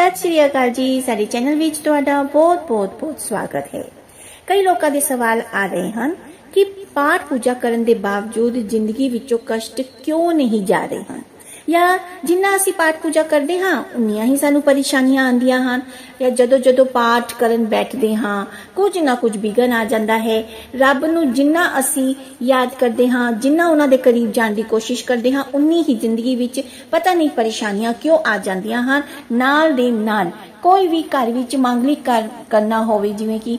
ਸਤਿ ਸ਼੍ਰੀ ਅਕਾਲ ਜੀ। ਸਾਡੇ ਚੈਨਲ ਵਿੱਚ ਤੁਹਾਡਾ ਬਹੁਤ ਬਹੁਤ ਬਹੁਤ ਸਵਾਗਤ ਹੈ। ਕਈ ਲੋਕਾਂ ਦੇ ਸਵਾਲ ਆ ਰਹੇ ਹਨ ਕਿ ਪਾਠ ਪੂਜਾ ਕਰਨ ਦੇ ਬਾਵਜੂਦ ਜ਼ਿੰਦਗੀ ਵਿੱਚੋਂ ਕਸ਼ਟ ਕਿਉਂ ਨਹੀਂ ਜਾ ਰਹੇ ਹਨ? ਜਾਂ ਜਿੰਨਾ ਅਸੀਂ ਪਾਠ ਪੂਜਾ ਕਰਦੇ ਹਾਂ, ਉਨੀਆਂ ਹੀ ਸਾਨੂੰ ਪਰੇਸ਼ਾਨੀਆਂ ਆਉਂਦੀਆਂ ਹਨ। ਜਾਂ ਜਦੋਂ ਜਦੋਂ ਪਾਠ ਕਰਨ ਬੈਠਦੇ ਹਾਂ, ਕੁਝ ਨਾ ਕੁਝ ਵਿਗਨ ਆ ਜਾਂਦਾ ਹੈ। ਰੱਬ ਨੂੰ ਜਿੰਨਾ ਅਸੀਂ ਯਾਦ ਕਰਦੇ ਹਾਂ, ਜਿੰਨਾ ਉਹਨਾਂ ਦੇ ਕਰੀਬ ਜਾਣ ਦੀ ਕੋਸ਼ਿਸ਼ ਕਰਦੇ ਹਾਂ, ਉਨੀ ਹੀ ਜ਼ਿੰਦਗੀ ਵਿੱਚ ਪਤਾ ਨਹੀਂ ਪਰੇਸ਼ਾਨੀਆਂ ਕਿਉਂ ਆ ਜਾਂਦੀਆਂ ਹਨ। ਨਾਲ ਦੇ ਨਾਲ ਕੋਈ ਵੀ ਘਰ ਵਿੱਚ ਮੰਗਲਿਕ ਕਰਨਾ ਹੋਵੇ, ਜਿਵੇਂ ਕਿ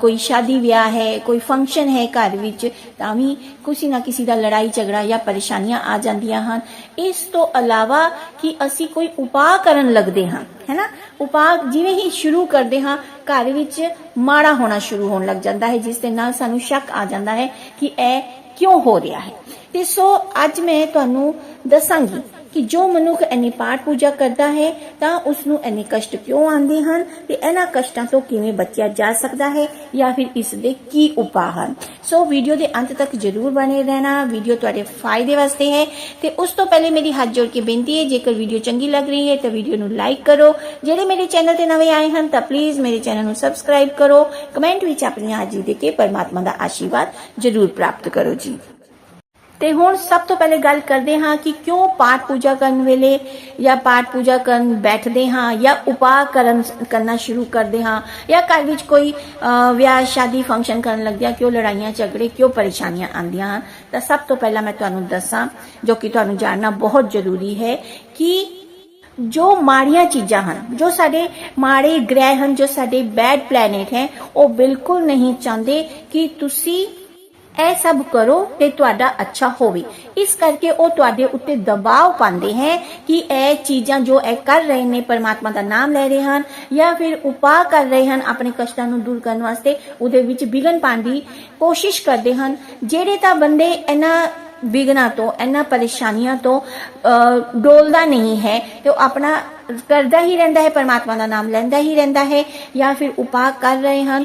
ਕੋਈ ਸ਼ਾਦੀ ਵਿਆਹ ਹੈ, ਕੋਈ ਫੰਕਸ਼ਨ ਹੈ ਘਰ ਵਿੱਚ, ਤਾਂ ਵੀ ਕਿਸੇ ਨਾ ਕਿਸੇ ਦਾ ਲੜਾਈ ਝਗੜਾ ਜਾਂ ਪਰੇਸ਼ਾਨੀਆਂ ਆ ਜਾਂਦੀਆਂ ਹਨ। ਇਸ ਤੋਂ ਇਲਾਵਾ ਕਿ ਅਸੀਂ ਕੋਈ ਉਪਾਅ ਕਰਨ ਲੱਗਦੇ ਹਾਂ, ਹੈਨਾ? ਉਪਾਅ ਜਿਵੇਂ ਹੀ ਸ਼ੁਰੂ ਕਰਦੇ ਹਾਂ, ਘਰ ਵਿੱਚ ਮਾੜਾ ਹੋਣਾ ਸ਼ੁਰੂ ਹੋਣ ਲੱਗ ਜਾਂਦਾ ਹੈ, ਜਿਸ ਦੇ ਨਾਲ ਸਾਨੂੰ ਸ਼ੱਕ ਆ ਜਾਂਦਾ ਹੈ ਕਿ ਇਹ ਕਿਉਂ ਹੋ ਰਿਹਾ ਹੈ। ਤੇ ਸੋ ਅੱਜ ਮੈਂ ਤੁਹਾਨੂੰ ਦੱਸਾਂਗੀ ਕਿ ਜੋ ਮਨੁੱਖ ਇੰਨੀ ਪਾਠ ਪੂਜਾ ਕਰਦਾ ਹੈ, ਤਾਂ ਉਸ ਨੂੰ ਇੰਨੇ ਕਸ਼ਟ ਕਿਉਂ ਆਉਂਦੇ ਹਨ? ਤੇ ਇਹਨਾਂ ਕਸ਼ਟਾਂ ਤੋਂ ਕਿਵੇਂ ਬਚਿਆ ਜਾ ਸਕਦਾ ਹੈ? ਜਾਂ ਫਿਰ ਇਸ ਦੇ ਕੀ ਉਪਾਅ ਹਨ? ਸੋ ਵੀਡੀਓ ਦੇ ਅੰਤ ਤੱਕ ਜਰੂਰ ਬਣੇ ਰਹਿਣਾ। ਵੀਡੀਓ ਤੁਹਾਡੇ ਫਾਇਦੇ ਵਾਸਤੇ ਹੈ। ਤੇ ਉਸ ਤੋਂ ਪਹਿਲੇ ਮੇਰੀ ਹੱਥ ਜੋੜ ਕੇ ਬੇਨਤੀ ਹੈ, ਜੇਕਰ ਵੀਡੀਓ ਚੰਗੀ ਲੱਗ ਰਹੀ ਹੈ, ਤਾਂ ਵੀਡੀਓ ਨੂੰ ਲਾਈਕ ਕਰੋ। ਜਿਹੜੇ ਮੇਰੇ ਚੈਨਲ ਤੇ ਨਵੇਂ ਆਏ ਹਨ, ਤਾਂ ਪਲੀਜ਼ ਮੇਰੇ ਚੈਨਲ ਨੂੰ ਸਬਸਕ੍ਰਾਈਬ ਕਰੋ। ਕਮੈਂਟ ਵਿੱਚ ਆਪਣੀ ਹਾਜ਼ਰੀ ਦੇ ਕੇ ਪਰਮਾਤਮਾ ਦਾ ਆਸ਼ੀਰਵਾਦ ਜਰੂਰ ਪ੍ਰਾਪਤ ਕਰੋ ਜੀ। ਤੇ ਹੁਣ ਸਭ ਤੋਂ ਪਹਿਲੇ ਗੱਲ ਕਰਦੇ ਹਾਂ ਕਿ ਕਿਉਂ ਪਾਠ ਪੂਜਾ ਕਰਨ ਵੇਲੇ ਜਾਂ ਪਾਠ ਪੂਜਾ ਕਰਨ ਬੈਠਦੇ ਹਾਂ ਜਾਂ ਉਪਾਅ ਕਰਨ, ਕਰਨਾ ਸ਼ੁਰੂ ਕਰਦੇ ਹਾਂ ਜਾਂ ਘਰ ਵਿੱਚ ਕੋਈ ਵਿਆਹ ਸ਼ਾਦੀ ਫੰਕਸ਼ਨ ਕਰਨ ਲੱਗਿਆ ਕਿਉਂ ਲੜਾਈਆਂ, ਝਗੜੇ, ਕਿਉਂ ਪਰੇਸ਼ਾਨੀਆਂ ਆਉਂਦੀਆਂ ਹਨ, ਤਾਂ ਸਭ ਤੋਂ ਪਹਿਲਾਂ ਮੈਂ ਤੁਹਾਨੂੰ ਦੱਸਾਂ, ਜੋ ਕਿ ਤੁਹਾਨੂੰ ਜਾਣਨਾ ਬਹੁਤ ਜ਼ਰੂਰੀ ਹੈ ਕਿ ਜੋ ਮਾੜੀਆਂ ਚੀਜ਼ਾਂ ਹਨ, ਜੋ ਸਾਡੇ ਮਾੜੇ ਗ੍ਰਹਿ ਹਨ, ਜੋ ਸਾਡੇ ਬੈਡ ਪਲੈਨਟ ਹੈ, ਉਹ ਬਿਲਕੁਲ ਨਹੀਂ ਚਾਹੁੰਦੇ ਕਿ ਤੁਸੀਂ ਇਹ ਸਭ ਕਰੋ ਤੇ ਤੁਹਾਡਾ ਅੱਛਾ ਹੋਵੇ। ਇਸ ਕਰਕੇ ਉਹ ਤੁਹਾਡੇ ਉੱਤੇ ਦਬਾਅ ਪਾਉਂਦੇ ਹੈ ਕਿ ਇਹ ਚੀਜ਼ਾਂ ਜੋ ਇਹ ਕਰ ਰਹੇ ਨੇ, ਪਰਮਾਤਮਾ ਦਾ ਨਾਮ ਲੈ ਰਹੇ ਹਨ ਜਾਂ ਫਿਰ ਉਪਾਅ ਕਰ ਰਹੇ ਹਨ ਆਪਣੇ ਕਸ਼ਟਾਂ ਨੂੰ ਦੂਰ ਕਰਨ ਵਾਸਤੇ, ਉਹਦੇ ਵਿੱਚ ਵਿਗਨ ਪਾਉਣ ਦੀ ਕੋਸ਼ਿਸ਼ ਕਰਦੇ ਹਨ। ਜਿਹੜੇ ਤਾਂ ਬੰਦੇ ਇਹਨਾਂ ਵਿਗਨਾ ਤੋਂ, ਇਹਨਾਂ ਪਰੇਸ਼ਾਨੀਆਂ ਤੋਂ ਡੋਲਦਾ ਨਹੀਂ ਹੈ ਤੇ ਉਹ ਆਪਣਾ ਕਰਦਾ ਹੀ ਰਹਿੰਦਾ ਹੈ ਪਰਮਾਤਮਾ ਦਾ ਨਾਮ ਲੈਂਦਾ ਹੀ ਰਹਿੰਦਾ ਹੈ ਜਾਂ ਫਿਰ ਉਪਾਅ ਕਰ ਰਹੇ ਹਨ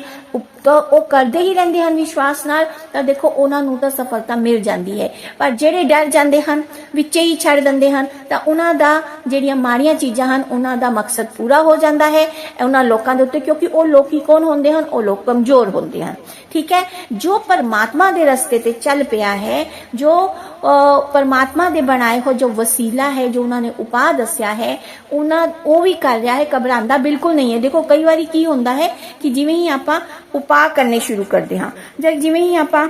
ਤਾਂ ਉਹ ਕਰਦੇ ਹੀ ਰਹਿੰਦੇ ਹਨ ਵਿਸ਼ਵਾਸ ਨਾਲ ਤਾਂ ਦੇਖੋ ਉਹਨਾਂ ਨੂੰ ਤਾਂ ਸਫਲਤਾ ਮਿਲ ਜਾਂਦੀ ਹੈ। ਪਰ ਜਿਹੜੇ ਡਰ ਜਾਂਦੇ ਹਨ ਵਿੱਚੇ ਹੀ ਛੱਡ ਦਿੰਦੇ ਹਨ ਤਾਂ ਉਹਨਾਂ ਦਾ ਜਿਹੜੀਆਂ ਮਾੜੀਆਂ ਚੀਜ਼ਾਂ ਹਨ ਉਹਨਾਂ ਦਾ ਮਕਸਦ ਪੂਰਾ ਹੋ ਜਾਂਦਾ ਹੈ। ਉਹਨਾਂ ਲੋਕਾਂ ਦੇ ਉੱਤੇ ਕਿਉਂਕਿ ਉਹ ਲੋਕੀ ਕੌਣ ਹੁੰਦੇ ਹਨ? ਉਹ ਲੋਕ ਕਮਜ਼ੋਰ ਹੁੰਦੇ ਹਨ। ਠੀਕ ਹੈ? ਜੋ ਪਰਮਾਤਮਾ ਦੇ ਰਸਤੇ ਤੇ ਚੱਲ ਪਿਆ ਹੈ ਜੋ ਅਹ, ਪਰਮਾਤਮਾ ਦੇ ਬਣਾਏ ਹੋ ਜੋ ਵਸੀਲਾ ਹੈ ਜੋ ਉਹਨਾਂ ਨੇ ਉਪਾਅ ਦੱਸਿਆ ਹੈ ਉਹਨਾਂ ਉਹ ਵੀ ਕਰ ਰਿਹਾ ਹੈ ਘਬਰਾਉਂਦਾ ਬਿਲਕੁਲ ਨਹੀਂ ਹੈ। ਦੇਖੋ ਕਈ ਵਾਰੀ ਕੀ ਹੁੰਦਾ ਹੈ ਕਿ ਜਿਵੇਂ ਹੀ ਆਪਾਂ ਉਪਾਅ ਕਰਨੇ ਸ਼ੁਰੂ ਕਰਦੇ ਹਾਂ ਜਾਂ ਜਿਵੇਂ ਹੀ ਆਪਾਂ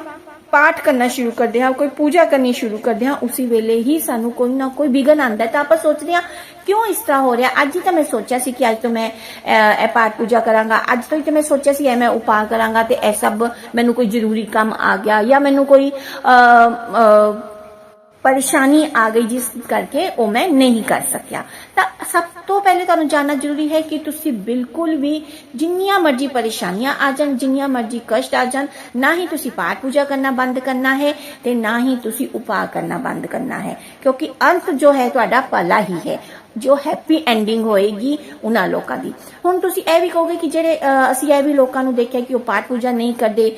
ਪਾਠ ਕਰਨਾ ਸ਼ੁਰੂ ਕਰਦੇ ਹਾਂ ਕੋਈ ਪੂਜਾ ਕਰਨੀ ਸ਼ੁਰੂ ਕਰਦੇ ਹਾਂ ਉਸੇ ਵੇਲੇ ਹੀ ਸਾਨੂੰ ਕੋਈ ਨਾ ਕੋਈ ਵਿਗਨ ਆਉਂਦਾ ਹੈ। ਤਾਂ ਆਪਾਂ ਸੋਚਦੇ ਹਾਂ ਕਿਉਂ ਇਸ ਤਰ੍ਹਾਂ ਹੋ ਰਿਹਾ? ਅੱਜ ਹੀ ਤਾਂ ਮੈਂ ਸੋਚਿਆ ਸੀ ਕਿ ਅੱਜ ਤੋਂ ਮੈਂ ਅਹ, ਇਹ ਪਾਠ ਪੂਜਾ ਕਰਾਂਗਾ। ਅੱਜ ਤੋਂ ਹੀ ਤਾਂ ਮੈਂ ਸੋਚਿਆ ਸੀ ਇਹ ਮੈਂ ਉਪਾਅ ਕਰਾਂਗਾ ਤੇ ਇਹ ਸਭ ਮੈਨੂੰ ਕੋਈ ਜ਼ਰੂਰੀ ਕੰਮ ਆ ਗਿਆ ਜਾਂ ਮੈਨੂੰ ਕੋਈ ਅਹ, ਅਹ, ਪਰੇਸ਼ਾਨੀ ਆ ਗਈ ਜਿਸ ਕਰਕੇ ਉਹ ਮੈਂ ਨਹੀਂ ਕਰ ਸਕਿਆ। ਤਾਂ ਸਭ ਤੋਂ ਪਹਿਲੇ ਤੁਹਾਨੂੰ ਜਾਣਨਾ ਜ਼ਰੂਰੀ ਹੈ ਕਿ ਤੁਸੀਂ ਬਿਲਕੁਲ ਵੀ ਜਿੰਨੀਆਂ ਮਰਜ਼ੀ ਪਰੇਸ਼ਾਨੀਆਂ ਆ ਜਾਣ, ਜਿੰਨੀਆਂ ਮਰਜ਼ੀ ਕਸ਼ਟ ਆ ਜਾਣ, ਨਾ ਹੀ ਤੁਸੀਂ ਪਾਠ ਪੂਜਾ ਕਰਨਾ ਬੰਦ ਕਰਨਾ ਹੈ ਤੇ ਨਾ ਹੀ ਤੁਸੀਂ ਉਪਾਅ ਕਰਨਾ ਬੰਦ ਕਰਨਾ ਹੈ। ਕਿਉਂਕਿ ਅੰਤ ਜੋ ਹੈ ਤੁਹਾਡਾ ਭਲਾ ਹੀ ਹੈ। ਜੋ ਹੈਪੀ ਐਂਡਿੰਗ ਹੋਏਗੀ ਉਹਨਾਂ ਲੋਕਾਂ ਦੀ। ਹੁਣ ਤੁਸੀਂ ਇਹ ਵੀ ਕਹੋਗੇ ਕਿ ਜਿਹੜੇ ਅਸੀਂ ਇਹ ਵੀ ਲੋਕਾਂ ਨੂੰ ਦੇਖਿਆ ਕਿ ਉਹ ਪਾਠ ਪੂਜਾ ਨਹੀਂ ਕਰਦੇ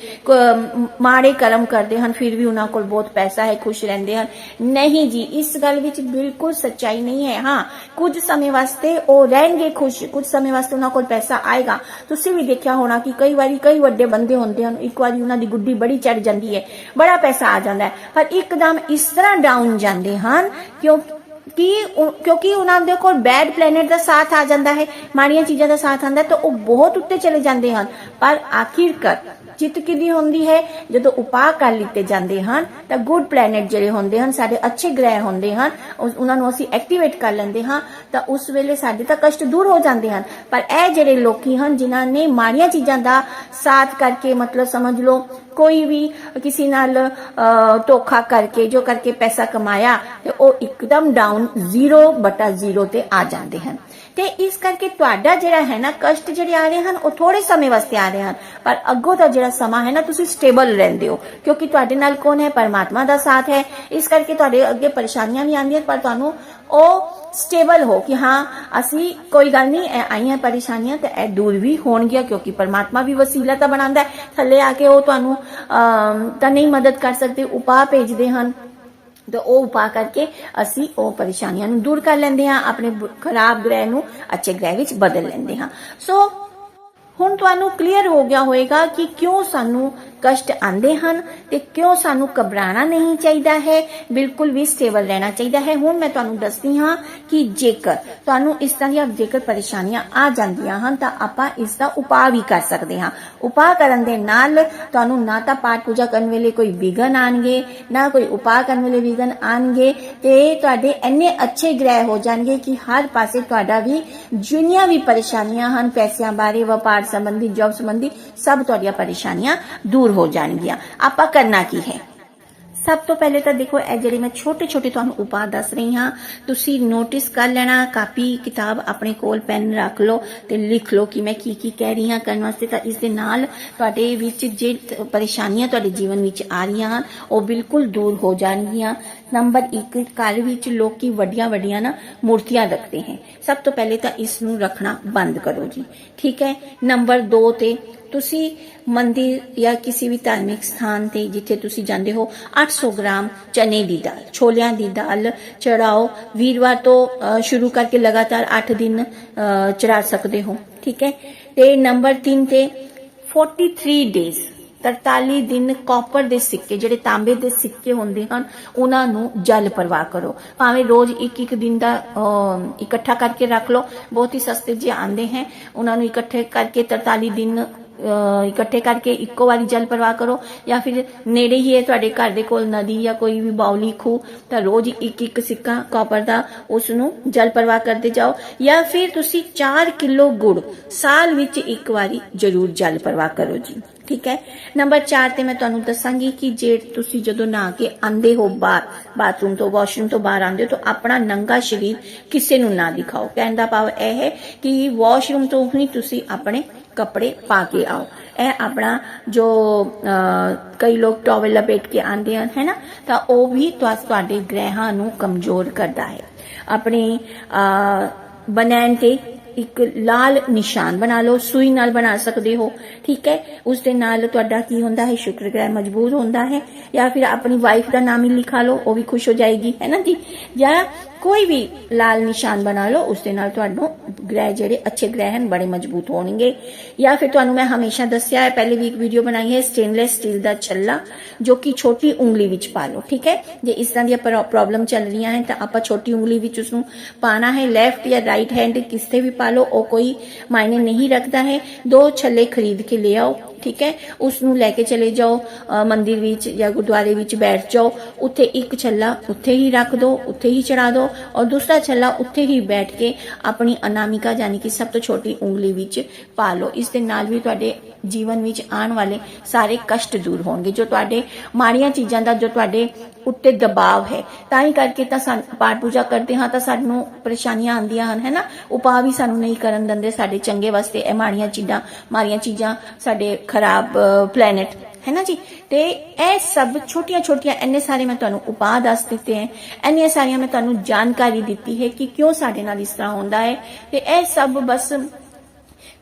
ਮਾੜੇ ਕਰਮ ਕਰਦੇ ਹਨ, ਫਿਰ ਵੀ ਉਹਨਾਂ ਕੋਲ ਬਹੁਤ ਪੈਸਾ ਹੈ, ਖੁਸ਼ ਰਹਿੰਦੇ ਹਨ। ਨਹੀਂ ਜੀ, ਇਸ ਗੱਲ ਵਿੱਚ ਬਿਲਕੁਲ ਸੱਚਾਈ ਨਹੀਂ ਹੈ। ਹਾਂ, ਕੁਝ ਸਮੇਂ ਵਾਸਤੇ ਉਹ ਰਹਿਣਗੇ ਖੁਸ਼, ਕੁਝ ਸਮੇਂ ਵਾਸਤੇ ਉਹਨਾਂ ਕੋਲ ਪੈਸਾ ਆਏਗਾ। ਤੁਸੀਂ ਵੀ ਦੇਖਿਆ ਹੋਣਾ ਕਿ ਕਈ ਵਾਰੀ ਕਈ ਵੱਡੇ ਬੰਦੇ ਹੁੰਦੇ ਹਨ, ਇੱਕ ਵਾਰੀ ਉਹਨਾਂ ਦੀ ਗੁੱਡੀ ਬੜੀ ਚੜ ਜਾਂਦੀ ਹੈ, ਬੜਾ ਪੈਸਾ ਆ ਜਾਂਦਾ ਹੈ। ਪਰ ਇੱਕਦਮ ਇਸ ਤਰ੍ਹਾਂ ਡਾਊਨ ਜਾਂਦੇ ਹਨ ਕਿਉਂਕਿ ਕਿ ਕਿਉਂਕਿ ਉਹਨਾਂ ਦੇ ਕੋਲ ਬੈਡ ਪਲੈਨਟ ਦਾ ਸਾਥ ਆ ਜਾਂਦਾ ਹੈ, ਮਾੜੀਆਂ ਚੀਜ਼ਾਂ ਦਾ ਸਾਥ ਆਂਦਾ ਤਾਂ ਉਹ ਬਹੁਤ ਉੱਤੇ ਚਲੇ ਜਾਂਦੇ ਹਨ। ਪਰ ਆਖਿਰਕਾਰ ਜਿੱਤ ਕਿਦੀ ਹੁੰਦੀ ਹੈ? ਜਦੋਂ ਉਪਾਅ ਕਰ ਲਿੱਤੇ ਜਾਂਦੇ ਹਨ, ਤਾਂ ਗੁੱਡ ਪਲੈਨਟ ਜਿਹੜੇ ਹੁੰਦੇ ਹਨ, ਸਾਡੇ ਅੱਛੇ ਗ੍ਰਹਿ ਹੁੰਦੇ ਹਨ ਉਹਨਾਂ ਨੂੰ ਅਸੀਂ ਐਕਟੀਵੇਟ ਕਰ ਲੈਂਦੇ ਹਾਂ, ਤਾਂ ਉਸ ਵੇਲੇ ਸਾਡੇ ਤਾਂ ਕਸ਼ਟ ਦੂਰ ਹੋ ਜਾਂਦੇ ਹਨ। ਪਰ ਇਹ ਜਿਹੜੇ ਲੋਕੀ ਹਨ, ਜਿਨ੍ਹਾਂ ਨੇ ਮਾੜੀਆਂ ਚੀਜ਼ਾਂ ਦਾ ਸਾਥ ਕਰਕੇ ਮਤਲਬ ਸਮਝ ਲਓ, ਕੋਈ ਵੀ ਕਿਸੇ ਨਾਲ ਧੋਖਾ ਕਰਕੇ, ਜੋ ਕਰਕੇ ਪੈਸਾ ਕਮਾਇਆ, ਤੇ ਉਹ ਇੱਕਦਮ ਡਾਊਨ 0 ਬਟਾ 0 ਤੇ ਆ ਜਾਂਦੇ ਹਨ। ਤੇ ਇਸ ਕਰਕੇ ਤੁਹਾਡਾ ਜਿਹੜਾ ਹੈ ਨਾ, ਕਸ਼ਟ ਜਿਹੜੇ ਆ ਰਹੇ ਹਨ, ਉਹ ਥੋੜੇ ਸਮੇਂ ਵਾਸਤੇ ਆ ਰਹੇ ਹਨ। ਪਰ ਅੱਗੋਂ ਦਾ ਜਿਹੜਾ ਸਮਾਂ ਹੈ ਨਾ, ਤੁਸੀਂ ਸਟੇਬਲ ਰਹਿੰਦੇ ਹੋ। ਕਿਉਂਕਿ ਤੁਹਾਡੇ ਨਾਲ ਕੌਣ ਹੈ? ਪਰਮਾਤਮਾ ਦਾ ਸਾਥ ਹੈ। ਇਸ ਕਰਕੇ ਤੁਹਾਡੇ ਅੱਗੇ ਪਰੇਸ਼ਾਨੀਆਂ ਵੀ ਆਉਂਦੀਆਂ, ਪਰ ਤੁਹਾਨੂੰ ਉਹ ਸਟੇਬਲ ਹੋ ਕਿ ਹਾਂ, ਅਸੀਂ ਕੋਈ ਗੱਲ ਨਹੀਂ, ਇਹ ਆਈਆਂ ਪਰੇਸ਼ਾਨੀਆਂ ਤੇ ਇਹ ਦੂਰ ਵੀ ਹੋਣਗੀਆਂ, ਕਿਉਂਕਿ ਪਰਮਾਤਮਾ ਵੀ ਵਸੀਲਾ ਤਾਂ ਬਣਾਉਂਦਾ ਹੈ। ਥੱਲੇ ਆ ਕੇ ਉਹ ਤੁਹਾਨੂੰ ਤਾਂ ਨਹੀਂ ਮਦਦ ਕਰ ਸਕਦੇ, ਉਪਾਅ ਭੇਜਦੇ ਹਨ। ਤਾਂ ਉਹ ਉਪਾਅ ਕਰਕੇ ਅਸੀਂ ਉਹ ਪਰੇਸ਼ਾਨੀਆਂ ਨੂੰ ਦੂਰ ਕਰ ਲੈਂਦੇ ਹਾਂ, ਆਪਣੇ ਖਰਾਬ ਗ੍ਰਹਿ ਨੂੰ ਅੱਛੇ ਗ੍ਰਹਿ ਵਿੱਚ ਬਦਲ ਲੈਂਦੇ ਹਾਂ। ਸੋ ਹੁਣ ਤੁਹਾਨੂੰ ਕਲੀਅਰ ਹੋ ਗਿਆ ਹੋਵੇਗਾ ਕਿ ਕਿਉਂ ਸਾਨੂੰ ਕਸ਼ਟ ਆਉਂਦੇ ਹਨ ਤੇ ਕਿਉਂ ਸਾਨੂੰ ਘਬਰਾਣਾ ਨਹੀਂ ਚਾਹੀਦਾ ਹੈ? ਬਿਲਕੁਲ ਵੀ ਸਟੇਬਲ ਰਹਿਣਾ ਚਾਹੀਦਾ ਹੈ। ਹੁਣ ਮੈਂ ਤੁਹਾਨੂੰ ਦੱਸਦੀ ਹਾਂ ਕਿ ਜੇਕਰ ਤੁਹਾਨੂੰ ਇਸ ਤਰ੍ਹਾਂ ਦੀਆਂ ਜੇਕਰ ਪਰੇਸ਼ਾਨੀਆਂ ਆ ਜਾਂਦੀਆਂ ਹਨ, ਤਾਂ ਆਪਾਂ ਇਸ ਦਾ ਉਪਾਅ ਵੀ ਕਰ ਸਕਦੇ ਹਾਂ। ਉਪਾਅ ਕਰਨ ਦੇ ਨਾਲ ਤੁਹਾਨੂੰ ਨਾ ਤਾਂ ਪਾਠ ਪੂਜਾ ਕਰਨ ਵੇਲੇ ਕੋਈ ਵਿਗਨ ਆਣਗੇ ਨਾ ਕੋਈ ਉਪਾਅ ਕਰਨ ਵੇਲੇ ਵਿਗਨ ਆਣਗੇ ਤੇ ਤੁਹਾਡੇ ਇੰਨੇ ਅੱਛੇ ਗ੍ਰਹਿ ਹੋ ਜਾਣਗੇ ਕਿ ਹਰ ਪਾਸੇ ਤੁਹਾਡਾ ਵੀ ਜਿੰਨੀਆਂ ਵੀ ਪਰੇਸ਼ਾਨੀਆਂ ਹਨ, ਪੈਸਿਆਂ ਬਾਰੇ, ਵਪਾਰ ਸੰਬੰਧੀ ਜੌਬ ਸੰਬੰਧੀ, ਸਭ ਤੁਹਾਡੀਆਂ ਪਰੇਸ਼ਾਨੀਆਂ ਦੂਰ ਹੋ ਜਾਣਗੀਆਂ। ਆਪਾਂ ਕਰਨਾ ਕੀ ਹੈ? ਸਭ ਤੋਂ ਪਹਿਲੇ ਤਾਂ ਦੇਖੋ, ਇਹ ਜਿਹੜੇ ਮੈਂ ਛੋਟੇ ਛੋਟੇ ਤੁਹਾਨੂੰ ਉਪਾਅ ਦੱਸ ਰਹੀ ਹਾਂ, ਤੁਸੀਂ ਨੋਟਿਸ ਕਰ ਲੈਣਾ, ਕਾਪੀ, ਕਿਤਾਬ ਆਪਣੇ ਕੋਲ ਪੈਨ ਰੱਖ ਲਓ ਤੇ ਲਿਖ ਲਓ ਕਿ ਮੈਂ ਕੀ ਕੀ ਕਹਿ ਰਹੀ ਹਾਂ ਕਰਨ ਵਾਸਤੇ। ਤਾਂ ਇਸ ਦੇ ਨਾਲ ਤੁਹਾਡੇ ਵਿੱਚ ਜੇ ਪਰੇਸ਼ਾਨੀਆਂ ਤੁਹਾਡੇ ਜੀਵਨ ਵਿੱਚ ਆ ਰਹੀਆਂ ਹਨ, ਉਹ ਬਿਲਕੁਲ ਦੂਰ ਹੋ ਜਾਣਗੀਆਂ। ਨੰਬਰ 1 ਘਰ ਵਿੱਚ ਲੋਕੀ ਵੱਡੀਆਂ ਵੱਡੀਆਂ ਨਾ ਮੂਰਤੀਆਂ ਰੱਖਦੇ ਹਨ। ਸਭ ਤੋਂ ਪਹਿਲੇ ਤਾਂ ਇਸ ਨੂੰ ਰੱਖਣਾ ਬੰਦ ਕਰੋ ਜੀ। ਠੀਕ ਹੈ? ਨੰਬਰ 2 ਤੇ ਤੁਸੀਂ ਮੰਦਿਰ ਜਾਂ ਕਿਸੇ ਵੀ ਧਾਰਮਿਕ ਸਥਾਨ ਤੇ ਜਿੱਥੇ ਤੁਸੀਂ ਜਾਂਦੇ ਹੋ 800 ਗ੍ਰਾਮ ਚਨੇ ਦੀ ਦਾਲ, ਛੋਲਿਆਂ ਦੀ ਦਾਲ ਚੜਾਓ। ਵੀਰਵਾਰ ਤੋਂ ਸ਼ੁਰੂ ਕਰਕੇ ਲਗਾਤਾਰ 8 ਦਿਨ ਚੜਾ ਸਕਦੇ ਹੋ, ਠੀਕ ਹੈ? ਤੇ ਨੰਬਰ 3 ਤੇ 43 ਡੇਜ਼ 43 ਦਿਨ ਕਾਪਰ ਦੇ ਸਿੱਕੇ, ਜਿਹੜੇ ਤਾਂਬੇ ਦੇ ਸਿੱਕੇ ਹੁੰਦੇ ਹਨ, ਉਹਨਾਂ ਨੂੰ ਜਲ ਪ੍ਰਵਾਹ ਕਰੋ। ਭਾਵੇਂ ਰੋਜ਼ ਇੱਕ ਇੱਕ ਦਿਨ ਦਾ ਇਕੱਠਾ ਕਰਕੇ ਰੱਖ ਲਓ, ਬਹੁਤ ਹੀ ਸਸਤੇ ਜਿਹੇ ਆਉਂਦੇ ਹਨ ਉਹਨਾਂ ਨੂੰ ਇਕੱਠੇ ਕਰਕੇ 43 ਦਿਨ ਇਕੱਠੇ ਕਰਕੇ ਇੱਕੋ ਵਾਰੀ ਜਲ ਪ੍ਰਵਾਹ ਕਰੋ ਜਾਂ ਫਿਰ ਨੇੜੇ ਹੀ ਹੈ ਤੁਹਾਡੇ ਘਰ ਦੇ ਕੋਲ ਨਦੀ ਜਾਂ ਕੋਈ ਵੀ ਬਾਉਲੀ ਖੂ ਤਾਂ ਰੋਜ਼ ਇੱਕ ਇੱਕ ਸਿੱਕਾ ਕਾਪਰ ਦਾ ਉਸ ਨੂੰ ਜਲ ਪ੍ਰਵਾਹ ਕਰਦੇ ਜਾਓ ਜਾਂ ਫਿਰ ਤੁਸੀਂ 4 ਕਿਲੋ ਗੁੜ ਸਾਲ ਵਿੱਚ ਇੱਕ ਵਾਰੀ ਜ਼ਰੂਰ ਜਲ ਪ੍ਰਵਾਹ ਕਰੋ ਜੀ, ਠੀਕ ਹੈ? ਨੰਬਰ 4 ਤੇ ਮੈਂ ਤੁਹਾਨੂੰ ਦੱਸਾਂਗੀ ਕਿ ਜੇ ਤੁਸੀਂ ਜਦੋਂ ਨਹਾ ਕੇ ਆਂਦੇ ਹੋ ਬਾਹਰ, ਬਾਥਰੂਮ ਤੋਂ, ਵਾਸ਼ਰੂਮ ਤੋਂ ਬਾਹਰ ਆਂਦੇ ਹੋ ਤਾਂ ਆਪਣਾ ਨੰਗਾ ਸਰੀਰ ਕਿਸੇ ਨੂੰ ਨਾ ਦਿਖਾਓ। ਕਹਿਣ ਦਾ ਭਾਵ ਇਹ ਹੈ ਕਿ ਵਾਸ਼ਰੂਮ ਤੋਂ ਹੀ ਤੁਸੀਂ ਆਪਣੇ ਕੱਪੜੇ ਪਾ ਕੇ ਆਓ। ਇਹ ਆਪਣਾ ਜੋ ਕਈ ਲੋਕ ਟਾਵਲ ਲਪੇਟ ਕੇ ਆਂਦੇ ਹਨ, ਹੈ ਨਾ? ਤਾਂ ਉਹ ਵੀ ਤੁਹਾਡੇ ਗ੍ਰਹਿਾਂ ਨੂੰ ਕਮਜ਼ੋਰ ਕਰਦਾ ਹੈ। ਆਪਣੀ ਬਨੈਣ ਤੇ ਇੱਕ ਲਾਲ ਨਿਸ਼ਾਨ ਬਣਾ ਲਓ, ਸੂਈ ਨਾਲ ਬਣਾ ਸਕਦੇ ਹੋ, ਠੀਕ ਹੈ? ਉਸ ਦੇ ਨਾਲ ਤੁਹਾਡਾ ਕੀ ਹੁੰਦਾ ਹੈ? ਸ਼ੁਕਰ ਗ੍ਰਹਿ ਮਜ਼ਬੂਤ ਹੁੰਦਾ ਹੈ। ਜਾਂ ਫਿਰ ਆਪਣੀ ਵਾਈਫ ਦਾ ਨਾਮ ਹੀ ਲਿਖਾ ਲਓ, ਉਹ ਵੀ ਖੁਸ਼ ਹੋ ਜਾਏਗੀ, ਹੈ ਨਾ ਜੀ? ਜਾਂ ਕੋਈ ਵੀ ਲਾਲ ਨਿਸ਼ਾਨ ਬਣਾ ਲਓ, ਉਸ ਦੇ ਨਾਲ ਤੁਹਾਨੂੰ ਗ੍ਰਹਿ ਜਿਹੜੇ ਅੱਛੇ ਗ੍ਰਹਿ ਹਨ, ਬੜੇ ਮਜ਼ਬੂਤ ਹੋਣਗੇ। ਜਾਂ ਫਿਰ ਤੁਹਾਨੂੰ ਮੈਂ ਹਮੇਸ਼ਾ ਦੱਸਿਆ ਹੈ, ਪਹਿਲੇ ਵੀ ਇੱਕ ਵੀਡੀਓ ਬਣਾਈ ਹੈ ਸਟੇਨਲੈਸ ਸਟੀਲ ਦਾ ਛੱਲਾ, ਜੋ ਕਿ ਛੋਟੀ ਉਂਗਲੀ ਵਿੱਚ ਪਾ ਲਓ, ਠੀਕ ਹੈ? ਜੇ ਇਸ ਤਰ੍ਹਾਂ ਦੀਆਂ ਪ੍ਰੋਬਲਮ ਚੱਲ ਰਹੀਆਂ ਹੈ ਤਾਂ ਆਪਾਂ ਛੋਟੀ ਉਂਗਲੀ ਵਿੱਚ ਉਸ ਨੂੰ ਪਾਣਾ ਹੈ ਲੈਫਟ ਜਾਂ ਰਾਈਟ ਹੈਂਡ ਕਿਸੇ ਵੀ ਪਾ ਲਓ, ਉਹ ਕੋਈ ਮਾਇਨੇ ਨਹੀਂ ਰੱਖਦਾ ਹੈ। ਦੋ ਛੱਲੇ ਖਰੀਦ ਕੇ ਲੈ ਆਓ। ਠੀਕ ਹੈ? ਉਸ ਨੂੰ ਲੈ ਕੇ ਚਲੇ ਜਾਓ ਮੰਦਿਰ ਵਿੱਚ ਜਾਂ ਗੁਰਦੁਆਰੇ ਵਿੱਚ ਬੈਠ ਜਾਓ। ਉੱਥੇ ਇੱਕ ਛੱਲਾ ਉੱਥੇ ਹੀ ਰੱਖ ਦਿਓ ਉੱਥੇ ਹੀ ਚੜਾ ਦਿਓ ਔਰ ਦੂਸਰਾ ਛੱਲਾ ਉੱਥੇ ਹੀ ਬੈਠ ਕੇ ਆਪਣੀ ਅਨਾਮਿਕਾ ਯਾਨੀ ਕਿ ਸਭ ਤੋਂ ਛੋਟੀ ਉਂਗਲੀ ਵਿੱਚ ਪਾ ਲਓ। ਇਸ ਦੇ ਨਾਲ ਵੀ ਤੁਹਾਡੇ ਜੀਵਨ ਵਿੱਚ ਆਉਣ ਵਾਲੇ ਸਾਰੇ ਕਸ਼ਟ ਦੂਰ ਹੋਣਗੇ। ਜੋ ਤੁਹਾਡੇ ਮਾੜੀਆਂ ਚੀਜ਼ਾਂ ਦਾ, ਜੋ ਤੁਹਾਡੇ ਉੱਤੇ ਦਬਾਅ ਹੈ। ਤਾਂ ਹੀ ਕਰਕੇ ਤਾਂ ਪਾਠ ਪੂਜਾ ਕਰਦੇ ਹਾਂ ਤਾਂ ਸਾਨੂੰ ਪਰੇਸ਼ਾਨੀਆਂ ਆਉਂਦੀਆਂ ਹਨ, ਹੈਨਾ? ਉਪਾਅ ਵੀ ਸਾਨੂੰ ਨਹੀਂ ਕਰਨ ਦਿੰਦੇ ਸਾਡੇ ਚੰਗੇ ਵਾਸਤੇ, ਇਹ ਮਾੜੀਆਂ ਚੀਜ਼ਾਂ ਮਾੜੀਆਂ ਚੀਜ਼ਾਂ ਸਾਡੇ ਖਰਾਬ ਪਲੈਨਟ ਹੈ ਨਾ ਜੀ? ਤੇ ਇਹ ਸਭ ਛੋਟੀਆਂ ਛੋਟੀਆਂ ਇੰਨੇ ਸਾਰੇ ਮੈਂ ਤੁਹਾਨੂੰ ਉਪਾਅ ਦੱਸ ਦਿੱਤੇ ਹੈ। ਇੰਨੀਆਂ ਸਾਰੀਆਂ ਮੈਂ ਤੁਹਾਨੂੰ ਜਾਣਕਾਰੀ ਦਿੱਤੀ ਹੈ ਕਿ ਕਿਉਂ ਸਾਡੇ ਨਾਲ ਇਸ ਤਰ੍ਹਾਂ ਹੁੰਦਾ ਹੈ। ਤੇ ਇਹ ਸਭ ਬਸ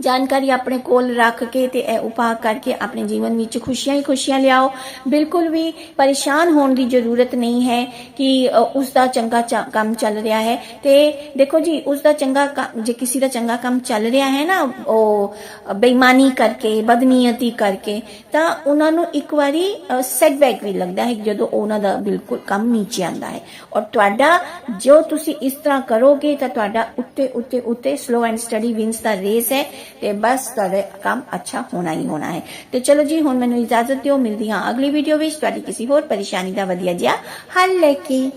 ਜਾਣਕਾਰੀ ਆਪਣੇ ਕੋਲ ਰੱਖ ਕੇ ਤੇ ਇਹ ਉਪਾਅ ਕਰਕੇ ਆਪਣੇ ਜੀਵਨ ਵਿੱਚ ਖੁਸ਼ੀਆਂ ਹੀ ਖੁਸ਼ੀਆਂ ਲਿਆਓ। ਬਿਲਕੁਲ ਵੀ ਪਰੇਸ਼ਾਨ ਹੋਣ ਦੀ ਜ਼ਰੂਰਤ ਨਹੀਂ ਹੈ ਕਿ ਅ, ਉਸ ਦਾ ਚੰਗਾ ਕੰਮ ਚੱਲ ਰਿਹਾ ਹੈ। ਤੇ ਦੇਖੋ ਜੀ ਉਸ ਦਾ ਚੰਗਾ ਜੇ ਕਿਸੇ ਦਾ ਚੰਗਾ ਕੰਮ ਚੱਲ ਰਿਹਾ ਹੈ ਨਾ ਉਹ ਬੇਈਮਾਨੀ ਕਰਕੇ ਬਦਨੀਅਤੀ ਕਰਕੇ ਤਾਂ ਉਹਨਾਂ ਨੂੰ ਇੱਕ ਵਾਰੀ ਸੈਟਬੈਕ ਵੀ ਲੱਗਦਾ ਹੈ ਜਦੋਂ ਉਹਨਾਂ ਦਾ ਬਿਲਕੁਲ ਕੰਮ ਨੀਚੇ ਆਂਦਾ ਹੈ। ਔਰ ਤੁਹਾਡਾ ਜੋ ਤੁਸੀਂ ਇਸ ਤਰ੍ਹਾਂ ਕਰੋਗੇ ਤਾਂ ਤੁਹਾਡਾ ਉੱਤੇ ਉੱਤੇ ਉੱਤੇ slow and steady wins the race ਹੈ। ਤੇ ਬਸ ਤੁਹਾਡਾ ਕੰਮ ਅੱਛਾ ਹੋਣਾ ਹੀ ਹੋਣਾ ਹੈ। ਤੇ ਚਲੋ ਜੀ, ਹੁਣ ਮੈਨੂੰ ਇਜਾਜ਼ਤ ਦਿਓ, ਮਿਲਦੀ ਹਾਂ ਅਗਲੀ ਵੀਡੀਓ ਵਿੱਚ। ਤੁਹਾਡੀ ਕਿਸੇ ਹੋਰ ਪਰੇਸ਼ਾਨੀ ਦਾ ਵਧੀਆ ਜਿਹਾ ਹੱਲ ਲੈ ਕੇ।